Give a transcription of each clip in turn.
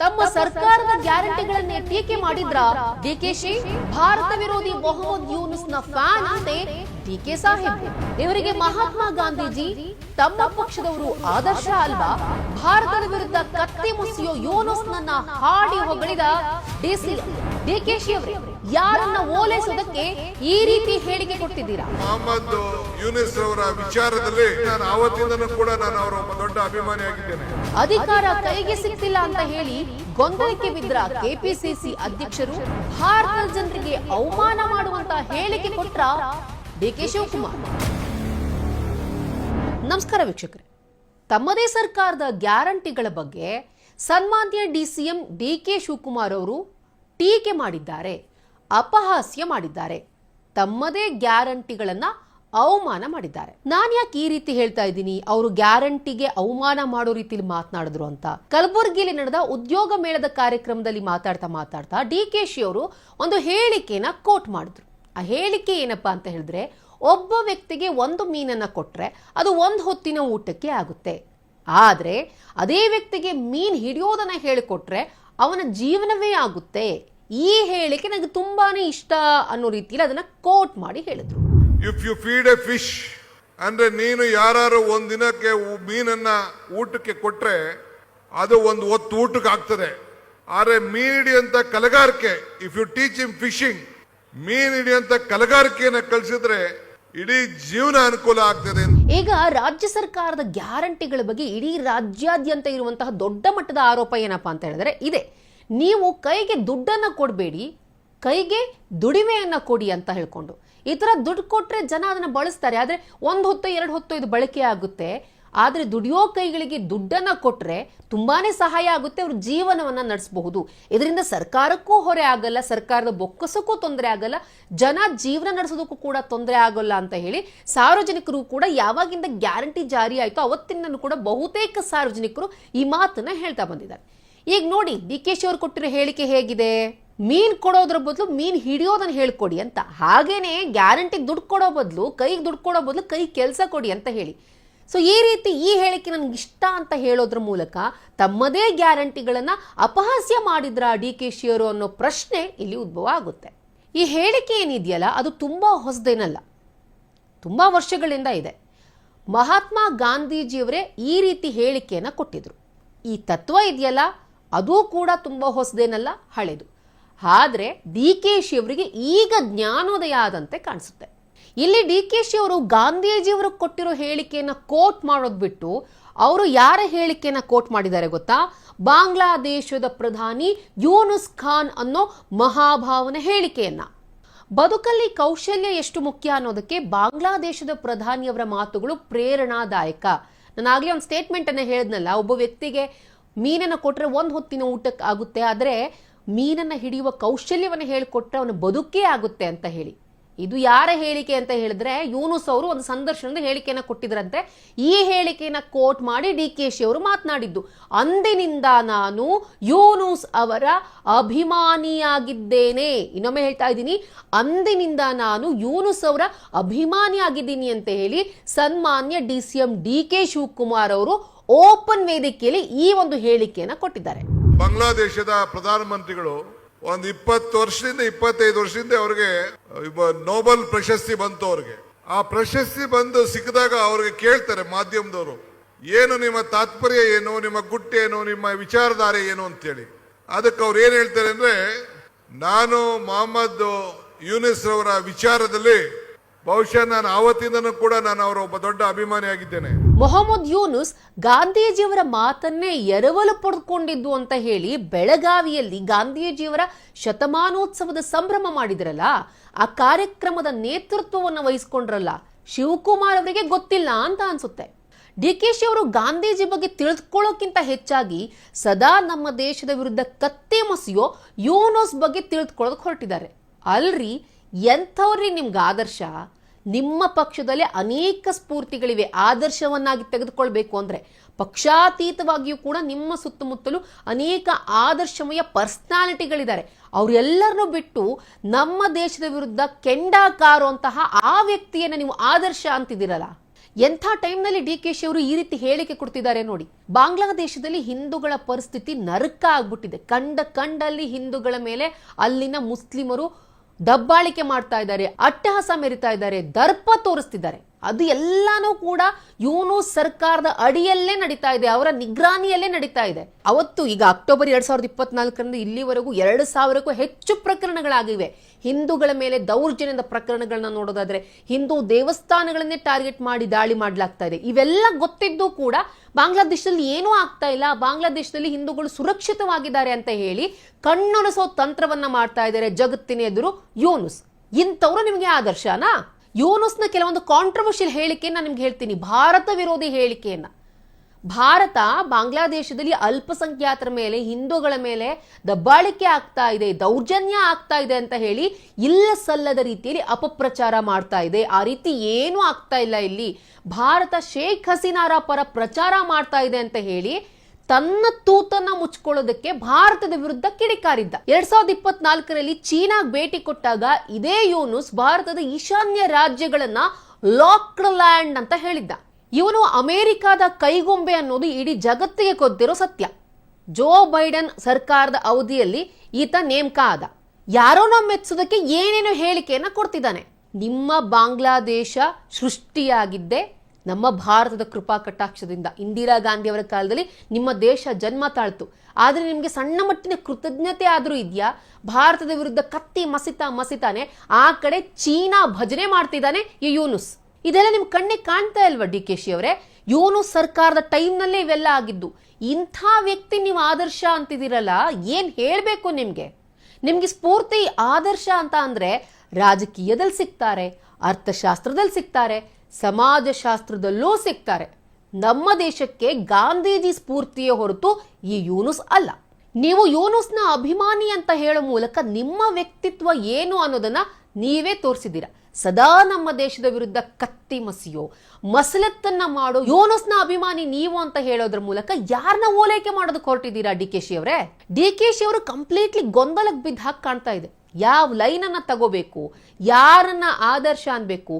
ತಮ್ಮ ಸರ್ಕಾರದ ಗ್ಯಾರಂಟಿಗಳನ್ನೇ ಟೀಕೆ ಮಾಡಿದ್ರ? ಡಿಕೆಶಿ ಭಾರತ ವಿರೋಧಿ ಮೊಹಮ್ಮದ್ ಯೂನುಸ್ನ ಫ್ಯಾನ್ ಅಂತೆ ಡಿಕೆ ಸಾಹೇಬ್. ಇವರಿಗೆ ಮಹಾತ್ಮ ಗಾಂಧೀಜಿ ತಮ್ಮ ಪಕ್ಷದವರು ಆದರ್ಶ ಅಲ್ವಾ? ಭಾರತದ ವಿರುದ್ಧ ಕತ್ತಿ ಮುಸಿಯೋ ಯೂನುಸ್ ನನ್ನ ಹಾಡಿ ಹೊಗಳಿದ ಡಿಸಿ ಡಿಕೆಶಿ ಅವರೇ ಯಾರನ್ನ ಓಲೈಸೋದಕ್ಕೆ ಈ ರೀತಿ ಹೇಳಿಕೆ ಕೊಟ್ಟಿದ್ದೀರಾ? ಮೊಹಮ್ಮದ್ ಯೂನಿಸ್ ಅವರ ವಿಚಾರದಲ್ಲಿ ನಾನು ಆವತ್ತಿಂದನೂ ಕೂಡ ನಾನು ಅವರ ಒಬ್ಬ ದೊಡ್ಡ ಅಭಿಮಾನಿಯಾಗಿದ್ದೇನೆ ಅಧಿಕಾರ ಕೈಗೆ ಸಿಕ್ತಿಲ್ಲ ಅಂತ ಹೇಳಿ ಗೊಂದಲಕ್ಕೆ ಬಿದ್ದ ಕೆಪಿಸಿಸಿ ಅಧ್ಯಕ್ಷರು? ಭಾರತ ಜನರಿಗೆ ಅವಮಾನ ಮಾಡುವಂತ ಹೇಳಿಕೆ ಕೊಟ್ಟ ಡಿ ಕೆ ಶಿವಕುಮಾರ್? ನಮಸ್ಕಾರ ವೀಕ್ಷಕರೇ. ತಮ್ಮದೇ ಸರ್ಕಾರದ ಗ್ಯಾರಂಟಿಗಳ ಬಗ್ಗೆ ಸನ್ಮಾನ್ಯ ಡಿಸಿಎಂ ಡಿ ಕೆ ಶಿವಕುಮಾರ್ ಅವರು ಟೀಕೆ ಮಾಡಿದ್ದಾರೆ, ಅಪಹಾಸ್ಯ ಮಾಡಿದ್ದಾರೆ, ತಮ್ಮದೇ ಗ್ಯಾರಂಟಿಗಳನ್ನು ಅವಮಾನ ಮಾಡಿದ್ದಾರೆ. ನಾನು ಯಾಕೆ ಈ ರೀತಿ ಹೇಳ್ತಾ ಇದ್ದೀನಿ? ಅವರು ಗ್ಯಾರಂಟಿಗೆ ಅವಮಾನ ಮಾಡೋ ರೀತಿಲಿ ಮಾತನಾಡಿದ್ರು ಅಂತ. ಕಲಬುರಗಿಯಲ್ಲಿ ನಡೆದ ಉದ್ಯೋಗ ಮೇಳದ ಕಾರ್ಯಕ್ರಮದಲ್ಲಿ ಮಾತಾಡ್ತಾ ಮಾತಾಡ್ತಾ ಡಿ ಕೆ ಶಿ ಅವರು ಒಂದು ಹೇಳಿಕೆನ ಕೋಟ್ ಮಾಡಿದ್ರು. ಆ ಹೇಳಿಕೆ ಏನಪ್ಪಾ ಅಂತ ಹೇಳಿದ್ರೆ, ಒಬ್ಬ ವ್ಯಕ್ತಿಗೆ ಒಂದು ಮೀನನ್ನ ಕೊಟ್ಟರೆ ಅದು ಒಂದು ಹೊತ್ತಿನ ಊಟಕ್ಕೆ ಆಗುತ್ತೆ. ಆದರೆ, ಅದೇ ವ್ಯಕ್ತಿಗೆ ಮೀನ್ ಹಿಡಿಯೋದನ್ನ ಹೇಳಿಕೊಟ್ರೆ ಅವನ ಜೀವನವೇ ಆಗುತ್ತೆ. ಈ ಹೇಳಿಕೆ ನನಗೆ ತುಂಬಾನೇ ಇಷ್ಟ ಅನ್ನೋ ರೀತಿಯಲ್ಲಿ ಅದನ್ನ ಕೋಟ್ ಮಾಡಿ ಹೇಳಿದ್ರು. If you feed a fish ಅಂದ್ರೆ ನೀನು ಯಾರು ಒಂದ್ ದಿನಕ್ಕೆ ಮೀನನ್ನ ಊಟಕ್ಕೆ ಕೊಟ್ರೆ ಅದು ಒಂದು ಹೊತ್ತು ಊಟಕ್ಕೆ ಆಗ್ತದೆ. ಆದರೆ ಮೀನ್ ಹಿಡಿಯಂತ ಕಲಗಾರಿಕೆ if you teach him fishing ಮೀನ್ ಹಿಡಿಯಂತ ಕಲಗಾರಿಕೆಯನ್ನ ಕಲಿಸಿದ್ರೆ ಇಡೀ ಜೀವನ ಅನುಕೂಲ ಆಗ್ತದೆ ಈಗ ರಾಜ್ಯ ಸರ್ಕಾರದ ಗ್ಯಾರಂಟಿಗಳ ಬಗ್ಗೆ ಇಡೀ ರಾಜ್ಯಾದ್ಯಂತ ಇರುವಂತಹ ದೊಡ್ಡ ಮಟ್ಟದ ಆರೋಪ ಏನಪ್ಪಾ ಅಂತ ಹೇಳಿದ್ರೆ ಇದೆ. ನೀವು ಕೈಗೆ ದುಡ್ಡನ್ನ ಕೊಡಬೇಡಿ, ಕೈಗೆ ದುಡಿಮೆಯನ್ನ ಕೊಡಿ ಅಂತ ಹೇಳ್ಕೊಂಡು. ಈ ತರ ದುಡ್ಡು ಕೊಟ್ರೆ ಜನ ಅದನ್ನ ಬಳಸ್ತಾರೆ. ಆದ್ರೆ ಒಂದ್ ಹೊತ್ತು, ಎರಡು ಹೊತ್ತು ಇದು ಬಳಕೆ ಆಗುತ್ತೆ. ಆದ್ರೆ ದುಡಿಯೋ ಕೈಗಳಿಗೆ ದುಡ್ಡನ್ನು ಕೊಟ್ಟರೆ ತುಂಬಾನೇ ಸಹಾಯ ಆಗುತ್ತೆ, ಅವ್ರ ಜೀವನವನ್ನು ನಡೆಸಬಹುದು. ಇದರಿಂದ ಸರ್ಕಾರಕ್ಕೂ ಹೊರೆ ಆಗಲ್ಲ, ಸರ್ಕಾರದ ಬೊಕ್ಕಸಕ್ಕೂ ತೊಂದರೆ ಆಗಲ್ಲ, ಜನ ಜೀವನ ನಡೆಸೋದಕ್ಕೂ ಕೂಡ ತೊಂದರೆ ಆಗೋಲ್ಲ ಅಂತ ಹೇಳಿ ಸಾರ್ವಜನಿಕರು ಕೂಡ ಯಾವಾಗಿಂದ ಗ್ಯಾರಂಟಿ ಜಾರಿ ಆಯಿತು ಅವತ್ತಿಂದನೂ ಕೂಡ ಬಹುತೇಕ ಸಾರ್ವಜನಿಕರು ಈ ಮಾತನ್ನು ಹೇಳ್ತಾ ಬಂದಿದ್ದಾರೆ. ಈಗ ನೋಡಿ ಡಿ ಕೆ ಶಿ ಅವ್ರು ಕೊಟ್ಟಿರೋ ಹೇಳಿಕೆ ಹೇಗಿದೆ? ಮೀನ್ ಕೊಡೋದ್ರ ಬದಲು ಮೀನ್ ಹಿಡಿಯೋದನ್ನ ಹೇಳ್ಕೊಡಿ ಅಂತ. ಹಾಗೇನೆ ಗ್ಯಾರಂಟಿ ದುಡ್ಡು ಕೊಡೋ ಬದಲು, ಕೈಗೆ ದುಡ್ಡು ಕೊಡೋ ಬದಲು ಕೈ ಕೆಲಸ ಕೊಡಿ ಅಂತ ಹೇಳಿ. ಸೊ ಈ ರೀತಿ ಈ ಹೇಳಿಕೆ ನನಗೆ ಇಷ್ಟ ಅಂತ ಹೇಳೋದ್ರ ಮೂಲಕ ತಮ್ಮದೇ ಗ್ಯಾರಂಟಿಗಳನ್ನ ಅಪಹಾಸ್ಯ ಮಾಡಿದ್ರ ಡಿ ಕೆ ಶಿಯರು ಅನ್ನೋ ಪ್ರಶ್ನೆ ಇಲ್ಲಿ ಉದ್ಭವ ಆಗುತ್ತೆ. ಈ ಹೇಳಿಕೆ ಏನಿದೆಯಲ್ಲ, ಅದು ತುಂಬ ಹೊಸದೇನಲ್ಲ. ತುಂಬ ವರ್ಷಗಳಿಂದ ಇದೆ. ಮಹಾತ್ಮ ಗಾಂಧೀಜಿಯವರೇ ಈ ರೀತಿ ಹೇಳಿಕೆಯನ್ನು ಕೊಟ್ಟಿದ್ರು. ಈ ತತ್ವ ಇದೆಯಲ್ಲ, ಅದು ಕೂಡ ತುಂಬ ಹೊಸದೇನಲ್ಲ, ಹಳೆದು. ಆದರೆ ಡಿ ಕೆ ಶಿಯವರಿಗೆ ಈಗ ಜ್ಞಾನೋದಯ ಆದಂತೆ ಕಾಣಿಸುತ್ತೆ. ಇಲ್ಲಿ ಡಿ ಕೆ ಶಿ ಅವರು ಗಾಂಧೀಜಿಯವರು ಕೊಟ್ಟಿರೋ ಹೇಳಿಕೆಯನ್ನು ಕೋಟ್ ಮಾಡೋದು ಬಿಟ್ಟು ಅವರು ಯಾರ ಹೇಳಿಕೆಯನ್ನು ಕೋಟ್ ಮಾಡಿದ್ದಾರೆ ಗೊತ್ತಾ? ಬಾಂಗ್ಲಾದೇಶದ ಪ್ರಧಾನಿ ಯೂನುಸ್ ಖಾನ್ ಅನ್ನೋ ಮಹಾಭಾವನ ಹೇಳಿಕೆಯನ್ನ. ಬದುಕಲ್ಲಿ ಕೌಶಲ್ಯ ಎಷ್ಟು ಮುಖ್ಯ ಅನ್ನೋದಕ್ಕೆ ಬಾಂಗ್ಲಾದೇಶದ ಪ್ರಧಾನಿಯವರ ಮಾತುಗಳು ಪ್ರೇರಣಾದಾಯಕ. ನಾನು ಆಗ್ಲೇ ಒಂದು ಸ್ಟೇಟ್ಮೆಂಟ್ ಅನ್ನ ಹೇಳಿದ್ನಲ್ಲ, ಒಬ್ಬ ವ್ಯಕ್ತಿಗೆ ಮೀನನ್ನ ಕೊಟ್ಟರೆ ಒಂದು ಹೊತ್ತಿನ ಊಟಕ್ಕೆ ಆಗುತ್ತೆ, ಆದರೆ ಮೀನನ್ನ ಹಿಡಿಯುವ ಕೌಶಲ್ಯವನ್ನು ಹೇಳಿಕೊಟ್ರೆ ಅವನ ಬದುಕೇ ಆಗುತ್ತೆ ಅಂತ ಹೇಳಿ. ಇದು ಯಾರ ಹೇಳಿಕೆ ಅಂತ ಹೇಳಿದ್ರೆ ಯೂನುಸ್ ಅವರು ಒಂದು ಸಂದರ್ಶನದ ಹೇಳಿಕೆಯನ್ನು ಕೊಟ್ಟಿದ್ರಂತೆ. ಈ ಹೇಳಿಕೆಯನ್ನು ಕೋಟ್ ಮಾಡಿ ಡಿ ಕೆ ಶಿ ಅವರು ಮಾತನಾಡಿದ್ದು. ಅಂದಿನಿಂದ ನಾನು ಯೂನುಸ್ ಅವರ ಅಭಿಮಾನಿಯಾಗಿದ್ದೇನೆ. ಇನ್ನೊಮ್ಮೆ ಹೇಳ್ತಾ ಇದ್ದೀನಿ. ಅಂದಿನಿಂದ ನಾನು ಯೂನುಸ್ ಅವರ ಅಭಿಮಾನಿಯಾಗಿದ್ದೀನಿ ಅಂತ ಹೇಳಿ ಸನ್ಮಾನ್ಯ D C M D K Shivakumar ಅವರು ಓಪನ್ ವೇದಿಕೆಯಲ್ಲಿ ಈ ಒಂದು ಹೇಳಿಕೆಯನ್ನ ಕೊಟ್ಟಿದ್ದಾರೆ. ಬಾಂಗ್ಲಾದೇಶದ ಪ್ರಧಾನಮಂತ್ರಿಗಳು ಒಂದು ಇಪ್ಪತ್ತು ವರ್ಷದಿಂದ, ಇಪ್ಪತ್ತೈದು ವರ್ಷದಿಂದ ಅವ್ರಿಗೆ ನೋಬೆಲ್ ಪ್ರಶಸ್ತಿ ಬಂತು ಅವ್ರಿಗೆ. ಆ ಪ್ರಶಸ್ತಿ ಬಂದು ಸಿಕ್ಕಿದಾಗ ಅವ್ರಿಗೆ ಕೇಳ್ತಾರೆ ಮಾಧ್ಯಮದವರು, ಏನು ನಿಮ್ಮ ತಾತ್ಪರ್ಯ ಏನು, ನಿಮ್ಮ ಗುಟ್ಟೇನು ನಿಮ್ಮ ವಿಚಾರಧಾರೆ ಏನು ಅಂತೇಳಿ? ಅದಕ್ಕೆ ಅವ್ರು ಏನು ಹೇಳ್ತಾರೆ ಅಂದ್ರೆ, ನಾನು ಮೊಹಮ್ಮದ್ ಯೂನಿಸ್ ರವರ ವಿಚಾರದಲ್ಲಿ, ಬಹುಶಃ ನಾನು ಆವತ್ತಿಂದನೂ ಕೂಡ ನಾನು ಅವರ ಒಬ್ಬ ದೊಡ್ಡ ಅಭಿಮಾನಿಯಾಗಿದ್ದೇನೆ. ಮೊಹಮ್ಮದ್ ಯೂನುಸ್ ಗಾಂಧೀಜಿಯವರ ಮಾತನ್ನೇ ಎರವಲು ಪಡೆದುಕೊಂಡಿದ್ದು ಅಂತ ಹೇಳಿ ಬೆಳಗಾವಿಯಲ್ಲಿ ಗಾಂಧೀಜಿಯವರ ಶತಮಾನೋತ್ಸವದ ಸಂಭ್ರಮ ಮಾಡಿದ್ರಲ್ಲ, ಆ ಕಾರ್ಯಕ್ರಮದ ನೇತೃತ್ವವನ್ನು ವಹಿಸ್ಕೊಂಡ್ರಲ್ಲ, ಶಿವಕುಮಾರ್ ಅವರಿಗೆ ಗೊತ್ತಿಲ್ಲ ಅಂತ ಅನ್ಸುತ್ತೆ. ಡಿ ಕೆ ಶಿ ಅವರು ಗಾಂಧೀಜಿ ಬಗ್ಗೆ ತಿಳಿದುಕೊಳ್ಳೋಕ್ಕಿಂತ ಹೆಚ್ಚಾಗಿ ಸದಾ ನಮ್ಮ ದೇಶದ ವಿರುದ್ಧ ಕತ್ತೆ ಮಸಿಯೋ ಯೂನೋಸ್ ಬಗ್ಗೆ ತಿಳಿದುಕೊಳ್ಳೋದಕ್ಕೆ ಹೊರಟಿದ್ದಾರೆ. ಅಲ್ರಿ, ಎಂಥವ್ರಿ ನಿಮ್ಗೆ ಆದರ್ಶ? ನಿಮ್ಮ ಪಕ್ಷದಲ್ಲಿ ಅನೇಕ ಸ್ಫೂರ್ತಿಗಳಿವೆ. ಆದರ್ಶವನ್ನಾಗಿ ತೆಗೆದುಕೊಳ್ಬೇಕು ಅಂದ್ರೆ ಪಕ್ಷಾತೀತವಾಗಿಯೂ ಕೂಡ ನಿಮ್ಮ ಸುತ್ತಮುತ್ತಲು ಅನೇಕ ಆದರ್ಶಮಯ ಪರ್ಸ್ನಾಲಿಟಿಗಳಿದ್ದಾರೆ. ಅವರೆಲ್ಲರನ್ನೂ ಬಿಟ್ಟು ನಮ್ಮ ದೇಶದ ವಿರುದ್ಧ ಕೆಂಡ ಕಾರುವಂತಹ ಆ ವ್ಯಕ್ತಿಯನ್ನು ನೀವು ಆದರ್ಶ ಅಂತಿದ್ದೀರಲ್ಲ? ಎಂಥ ಟೈಮ್ನಲ್ಲಿ ಡಿ ಕೆ ಶಿ ಅವರು ಈ ರೀತಿ ಹೇಳಿಕೆ ಕೊಡ್ತಿದ್ದಾರೆ ನೋಡಿ. ಬಾಂಗ್ಲಾದೇಶದಲ್ಲಿ ಹಿಂದೂಗಳ ಪರಿಸ್ಥಿತಿ ನರಕ ಆಗ್ಬಿಟ್ಟಿದೆ. ಕಂಡ ಕಂಡಲ್ಲಿ ಹಿಂದೂಗಳ ಮೇಲೆ ಅಲ್ಲಿನ ಮುಸ್ಲಿಮರು ದಬ್ಬಾಳಿಕೆ ಮಾಡ್ತಾ ಇದ್ದಾರೆ, ಅಟ್ಟಹಾಸ ಮೆರಿತಾ ಇದ್ದಾರೆ, ದರ್ಪ ತೋರಿಸ್ತಿದ್ದಾರೆ. ಅದು ಎಲ್ಲಾನು ಕೂಡ ಯೂನು ಸರ್ಕಾರದ ಅಡಿಯಲ್ಲೇ ನಡೀತಾ ಇದೆ, ಅವರ ನಿಗ್ರಾನಿಯಲ್ಲೇ ನಡೀತಾ ಇದೆ. ಅವತ್ತು ಈಗ ಅಕ್ಟೋಬರ್ ಎರಡ್ ಸಾವಿರದ ಇಪ್ಪತ್ನಾಲ್ಕರಿಂದ ಇಲ್ಲಿವರೆಗೂ ಎರಡು ಸಾವಿರಕ್ಕೂ ಹೆಚ್ಚು ಪ್ರಕರಣಗಳಾಗಿವೆ. ಹಿಂದೂಗಳ ಮೇಲೆ ದೌರ್ಜನ್ಯದ ಪ್ರಕರಣಗಳನ್ನ ನೋಡೋದಾದ್ರೆ ಹಿಂದೂ ದೇವಸ್ಥಾನಗಳನ್ನೇ ಟಾರ್ಗೆಟ್ ಮಾಡಿ ದಾಳಿ ಮಾಡಲಾಗ್ತಾ ಇದೆ. ಇವೆಲ್ಲ ಗೊತ್ತಿದ್ದು ಕೂಡ ಬಾಂಗ್ಲಾದೇಶದಲ್ಲಿ ಏನೂ ಆಗ್ತಾ ಇಲ್ಲ. ಬಾಂಗ್ಲಾದೇಶದಲ್ಲಿ ಹಿಂದೂಗಳು ಸುರಕ್ಷಿತವಾಗಿದ್ದಾರೆ ಅಂತ ಹೇಳಿ ಕಣ್ಣೊಣಸೋ ತಂತ್ರವನ್ನ ಮಾಡ್ತಾ ಇದ್ದಾರೆ ಜಗತ್ತಿನ ಎದುರು ಯೋನುಸ್. ಇಂಥವ್ರು ನಿಮಗೆ ಆದರ್ಶನಾ? ಯೋನುಸ್ನ ಕೆಲವೊಂದು ಕಾಂಟ್ರವರ್ಷಿಯಲ್ ಹೇಳಿಕೆಯನ್ನ ನಿಮ್ಗೆ ಹೇಳ್ತೀನಿ. ಭಾರತ ವಿರೋಧಿ ಹೇಳಿಕೆಯನ್ನ. ಭಾರತ ಬಾಂಗ್ಲಾದೇಶದಲ್ಲಿ ಅಲ್ಪಸಂಖ್ಯಾತರ ಮೇಲೆ, ಹಿಂದೂಗಳ ಮೇಲೆ ದಬ್ಬಾಳಿಕೆ ಆಗ್ತಾ ಇದೆ, ದೌರ್ಜನ್ಯ ಆಗ್ತಾ ಇದೆ ಅಂತ ಹೇಳಿ ಇಲ್ಲ ಸಲ್ಲದ ರೀತಿಯಲ್ಲಿ ಅಪಪ್ರಚಾರ ಮಾಡ್ತಾ ಇದೆ. ಆ ರೀತಿ ಏನೂ ಆಗ್ತಾ ಇಲ್ಲ ಇಲ್ಲಿ. ಭಾರತ ಶೇಖ್ ಹಸೀನಾರ ಪರ ಪ್ರಚಾರ ಮಾಡ್ತಾ ಇದೆ ಅಂತ ಹೇಳಿ ತನ್ನ ತೂತನ್ನ ಮುಚ್ಕೊಳ್ಳೋದಕ್ಕೆ ಭಾರತದ ವಿರುದ್ಧ ಕಿಡಿಕಾರಿದ್ದ. ಎರಡ್ ಸಾವಿರದ ಇಪ್ಪತ್ನಾಲ್ಕರಲ್ಲಿ ಚೀನಾಗ್ ಭೇಟಿ ಕೊಟ್ಟಾಗ ಇದೇ ಯೂನುಸ್ ಭಾರತದ ಈಶಾನ್ಯ ರಾಜ್ಯಗಳನ್ನ ಲಾಕ್ಡ್ ಲ್ಯಾಂಡ್ ಅಂತ ಹೇಳಿದ್ದ. ಇವನು ಅಮೆರಿಕದ ಕೈಗೊಂಬೆ ಅನ್ನೋದು ಇಡೀ ಜಗತ್ತಿಗೆ ಗೊತ್ತಿರೋ ಸತ್ಯ. ಜೋ ಬೈಡನ್ ಸರ್ಕಾರದ ಅವಧಿಯಲ್ಲಿ ಈತ ನೇಮಕ ಆದ ಯಾರೋ ನಾವು ಮೆಚ್ಚೋದಕ್ಕೆ ಏನೇನೋ ಹೇಳಿಕೆಯನ್ನ ಕೊಡ್ತಿದ್ದಾನೆ. ನಿಮ್ಮ ಬಾಂಗ್ಲಾದೇಶ ಸೃಷ್ಟಿಯಾಗಿದ್ದೆ ನಮ್ಮ ಭಾರತದ ಕೃಪಾ ಕಟಾಕ್ಷದಿಂದ. ಇಂದಿರಾ ಗಾಂಧಿ ಅವರ ಕಾಲದಲ್ಲಿ ನಿಮ್ಮ ದೇಶ ಜನ್ಮ ತಾಳ್ತು. ಆದ್ರೆ ನಿಮಗೆ ಸಣ್ಣ ಮಟ್ಟಿನ ಕೃತಜ್ಞತೆ ಆದ್ರೂ ಇದೆಯಾ? ಭಾರತದ ವಿರುದ್ಧ ಕತ್ತಿ ಮಸಿತಾ ಮಸಿತಾನೆ, ಆ ಕಡೆ ಚೀನಾ ಭಜನೆ ಮಾಡ್ತಿದ್ದಾನೆ ಈ ಯೂನುಸ್ ಇದೆಲ್ಲ ನಿಮ್ ಕಣ್ಣಿಗೆ ಕಾಣ್ತಾ ಇಲ್ವಾ ಡಿ ಕೆ ಶಿ ಅವರೇ? ಯೂನುಸ್ ಸರ್ಕಾರದ ಟೈಮ್ನಲ್ಲೇ ಇವೆಲ್ಲ ಆಗಿದ್ದು. ಇಂಥ ವ್ಯಕ್ತಿ ನೀವು ಆದರ್ಶ ಅಂತಿದ್ದೀರಲ್ಲ, ಏನ್ ಹೇಳ್ಬೇಕು ನಿಮ್ಗೆ? ನಿಮ್ಗೆ ಸ್ಫೂರ್ತಿ, ಆದರ್ಶ ಅಂತ ಅಂದ್ರೆ ರಾಜಕೀಯದಲ್ಲಿ ಸಿಗ್ತಾರೆ ಅರ್ಥಶಾಸ್ತ್ರದಲ್ಲಿ ಸಿಗ್ತಾರೆ, ಸಮಾಜಶಾಸ್ತ್ರದಲ್ಲೂ ಸಿಗ್ತಾರೆ. ನಮ್ಮ ದೇಶಕ್ಕೆ ಗಾಂಧೀಜಿ ಸ್ಫೂರ್ತಿಯೇ ಹೊರತು ಈ ಯೂನುಸ್ ಅಲ್ಲ. ನೀವು ಯೂನುಸ್ನ ಅಭಿಮಾನಿ ಅಂತ ಹೇಳೋ ಮೂಲಕ ನಿಮ್ಮ ವ್ಯಕ್ತಿತ್ವ ಏನು ಅನ್ನೋದನ್ನ ನೀವೇ ತೋರಿಸಿದ್ದೀರಾ. ಸದಾ ನಮ್ಮ ದೇಶದ ವಿರುದ್ಧ ಕತ್ತಿ ಮಸಿಯೋ, ಮಸಲತ್ತನ್ನ ಮಾಡೋ ಯೋನಸ್ನ ಅಭಿಮಾನಿ ನೀವು ಅಂತ ಹೇಳೋದ್ರ ಮೂಲಕ ಯಾರನ್ನ ಓಲೈಕೆ ಮಾಡೋದು ಹೊರಟಿದ್ದೀರಾ ಡಿ ಕೆ ಶಿ ಅವರೇ? ಡಿ ಕೆ ಶಿ ಅವರು ಕಂಪ್ಲೀಟ್ಲಿ ಗೊಂದಲಕ್ಕೆ ಬಿದ್ದ ಹಾಕಿ ಕಾಣ್ತಾ ಇದೆ. ಯಾವ ಲೈನ್ ಅನ್ನ ತಗೋಬೇಕು, ಯಾರನ್ನ ಆದರ್ಶ ಅನ್ಬೇಕು,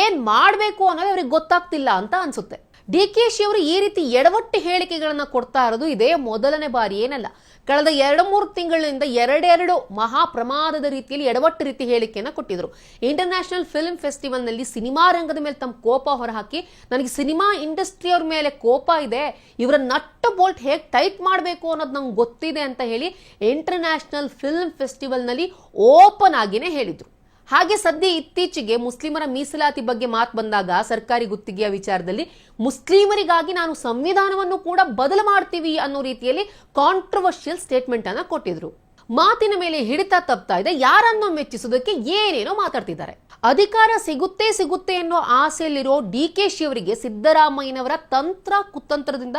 ಏನ್ ಮಾಡ್ಬೇಕು ಅನ್ನೋದು ಅವ್ರಿಗೆ ಗೊತ್ತಾಗ್ತಿಲ್ಲ ಅಂತ ಅನ್ಸುತ್ತೆ. ಡಿ ಕೆ ಶಿ ಅವರು ಈ ರೀತಿ ಎಡವಟ್ಟು ಹೇಳಿಕೆಗಳನ್ನ ಕೊಡ್ತಾ ಇರೋದು ಇದೇ ಮೊದಲನೇ ಬಾರಿ, ಏನಲ್ಲ. ಕಳೆದ ಎರಡು ಮೂರು ತಿಂಗಳಿನಿಂದ ಎರಡೆರಡು ಮಹಾ ಪ್ರಮಾದದ ರೀತಿಯಲ್ಲಿ ಎಡವಟ್ಟು ರೀತಿ ಹೇಳಿಕೆಯನ್ನ ಕೊಟ್ಟಿದ್ರು. ಇಂಟರ್ನ್ಯಾಷನಲ್ ಫಿಲ್ಮ್ ಫೆಸ್ಟಿವಲ್ನಲ್ಲಿ ಸಿನಿಮಾ ರಂಗದ ಮೇಲೆ ತಮ್ಮ ಕೋಪ ಹೊರಹಾಕಿ, ನನಗೆ ಸಿನಿಮಾ ಇಂಡಸ್ಟ್ರಿಯವ್ರ ಮೇಲೆ ಕೋಪ ಇದೆ, ಇವರ ನಟ್ಟು ಬೋಲ್ಟ್ ಹೇಗೆ ಟೈಟ್ ಮಾಡಬೇಕು ಅನ್ನೋದು ನಂಗೆ ಗೊತ್ತಿದೆ ಅಂತ ಹೇಳಿ ಇಂಟರ್ನ್ಯಾಷನಲ್ ಫಿಲ್ಮ್ ಫೆಸ್ಟಿವಲ್ನಲ್ಲಿ ಓಪನ್ ಆಗಿನೇ ಹೇಳಿದ್ರು. ಹಾಗೆ ಸದ್ಯ ಇತ್ತೀಚೆಗೆ ಮುಸ್ಲಿಮರ ಮೀಸಲಾತಿ ಬಗ್ಗೆ ಮಾತು ಬಂದಾಗ ಸರ್ಕಾರಿ ಗುತ್ತಿಗೆಯ ವಿಚಾರದಲ್ಲಿ ಮುಸ್ಲಿಮರಿಗಾಗಿ ನಾನು ಸಂವಿಧಾನವನ್ನು ಕೂಡ ಬದಲು ಮಾಡ್ತೀವಿ ಅನ್ನೋ ರೀತಿಯಲ್ಲಿ ಕಾಂಟ್ರವರ್ಷಿಯಲ್ ಸ್ಟೇಟ್ಮೆಂಟ್ ಅನ್ನ ಕೊಟ್ಟಿದ್ರು. ಮಾತಿನ ಮೇಲೆ ಹಿಡಿತ ತಪ್ತಾ ಇದೆ, ಯಾರನ್ನು ಮೆಚ್ಚಿಸೋದಕ್ಕೆ ಏನೇನೋ ಮಾತಾಡ್ತಿದ್ದಾರೆ. ಅಧಿಕಾರ ಸಿಗುತ್ತೆ ಸಿಗುತ್ತೆ ಅನ್ನೋ ಆಸೆಯಲ್ಲಿರೋ ಡಿ ಕೆ ಶಿ ಅವರಿಗೆ ಸಿದ್ದರಾಮಯ್ಯನವರ ತಂತ್ರ ಕುತಂತ್ರದಿಂದ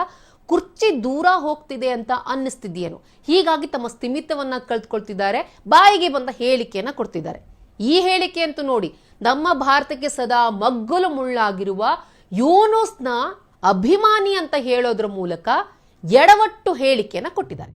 ಕುರ್ಚಿ ದೂರ ಹೋಗ್ತಿದೆ ಅಂತ ಅನ್ನಿಸ್ತಿದ್ಯೇನು. ಹೀಗಾಗಿ ತಮ್ಮ ಸ್ಥಿಮಿತವನ್ನ ಕಳೆದುಕೊಳ್ತಿದ್ದಾರೆ ಬಾಯಿಗೆ ಬಂದ ಹೇಳಿಕೆಯನ್ನ ಕೊಡ್ತಿದ್ದಾರೆ. ಈ ಹೇಳಿಕೆ ಅಂತೂ ನೋಡಿ, ನಮ್ಮ ಭಾರತಕ್ಕೆ ಸದಾ ಮಗ್ಗಲು ಮುಳ್ಳಾಗಿರುವ ಯೂನುಸ್ನ ಅಭಿಮಾನಿ ಅಂತ ಹೇಳೋದ್ರ ಮೂಲಕ ಎಡವಟ್ಟು ಹೇಳಿಕೆಯನ್ನು ಕೊಟ್ಟಿದ್ದಾರೆ.